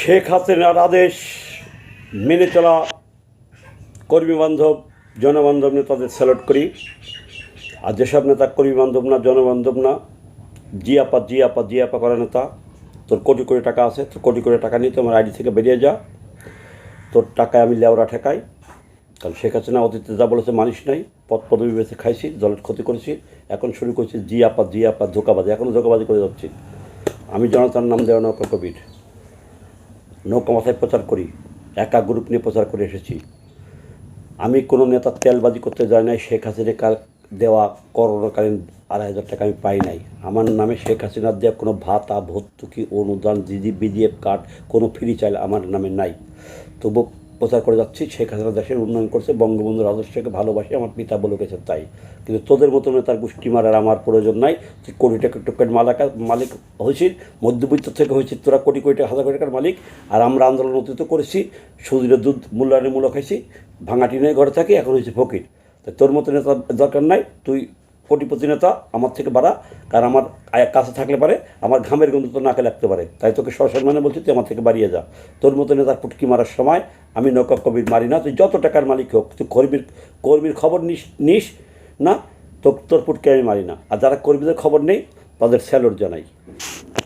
শেখ হাসিনার আদেশ মেনে চলা কর্মী বান্ধব জনবান্ধব নেতাদের স্যালুট করি। আর যেসব নেতা কর্মী বান্ধব না, জনবান্ধব না, জিয়াপা জিয়াপা জিয়াপা করা নেতা, তোর কোটি কোটি টাকা আছে, তোর কোটি কোটি টাকা নিয়ে তোমার আইডি থেকে বেরিয়ে যা। তোর টাকায় আমি লেওরা ঠেকাই। কারণ শেখ হাসিনা অতীতে যা বলেছে মানিস নাই পদ পদবি বেছে খাইছি জলের ক্ষতি করেছি, এখন শুরু করছি জিয়াপা জিয়াপা ধোকাবাজি এখনও ধোকাবাজি করে যাচ্ছি। আমি জনতার নাম দেওয়া নৌকা কবির। নৌকা মাথায় প্রচার করি, একা গ্রুপ নিয়ে প্রচার করে এসেছি। আমি কোনো নেতার তেলবাজি করতে যাই নাই, শেখ হাসিনা কাল দেওয়া করোনাকালীন আড়াই হাজার টাকা আমি পাই নাই। আমার নামে শেখ হাসিনার দেওয়া কোনো ভাতা, ভর্তুকি, অনুদান দিদি বিডিএফ কার্ড কোনো ফ্রি চাইল আমার নামে নাই। তবু প্রচার করে যাচ্ছি। শেখ হাসিনা দেশের উন্নয়ন করছে, বঙ্গবন্ধুর আদর্শকে ভালোবাসি, আমার পিতা বলে গেছে তাই। কিন্তু তোদের মতো নেতার গোষ্ঠী মারার আমার প্রয়োজন নাই। তুই কোটি টাকা টোকের মালাকা, মালিক হয়েছিস, মধ্যবিত্ত থেকে হয়েছিস, তোরা কোটি কোটি টাকা হাজার কোটি টাকার মালিক। আর আমরা আন্দোলন নেতৃত্ব করেছি সুদিনের দুধ মূল্যায়নের মূল্য খাইছি, ভাঙাটি নিয়ে ঘরে থাকি, এখন হয়েছে ফকির। তোর মতো নেতা দরকার নাই, তুই কোটিপতি নেতা আমার থেকে বাড়া, কারণ আমার কাছে থাকলে পারে, আমার ঘামের গন্ধ তো নাকে লাগতে পারে। তাই তোকে সসম্মানে বলছি, তুই আমার থেকে বাড়িয়ে যা। তোর মতো নেতার পুটকি মারার সময় আমি নৌকা কবির মারি না, তুই যত টাকার মালিক হোক, তুই কর্মীর কর্মীর খবর নিস নিস না তো তোর পুটকি আমি মারি না। আর যারা কর্মীদের খবর নেই, তাদের স্যালোর জানাই।